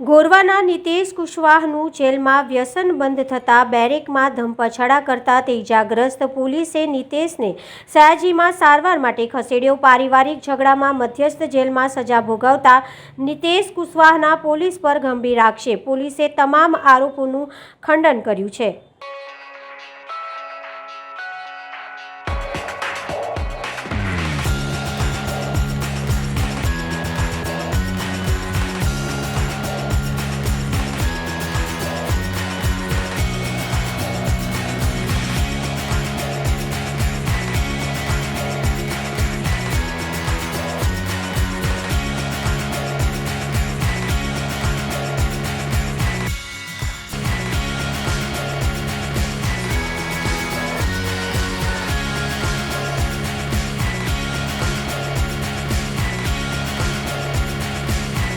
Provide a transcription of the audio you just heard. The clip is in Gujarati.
ગોરવાના નિતેશ કુશવાહનું જેલમાં વ્યસન બંધ થતાં બેરેકમાં ધમપછાડા કરતા તે ઇજાગ્રસ્ત પોલીસે નિતેશને સયાજીમાં સારવાર માટે ખસેડ્યો. પારિવારિક ઝઘડામાં મધ્યસ્થ જેલમાં સજા ભોગવતા નિતેશ કુશવાહના પોલીસ પર ગંભીર આક્ષેપ. પોલીસે તમામ આરોપોનું ખંડન કર્યું છે.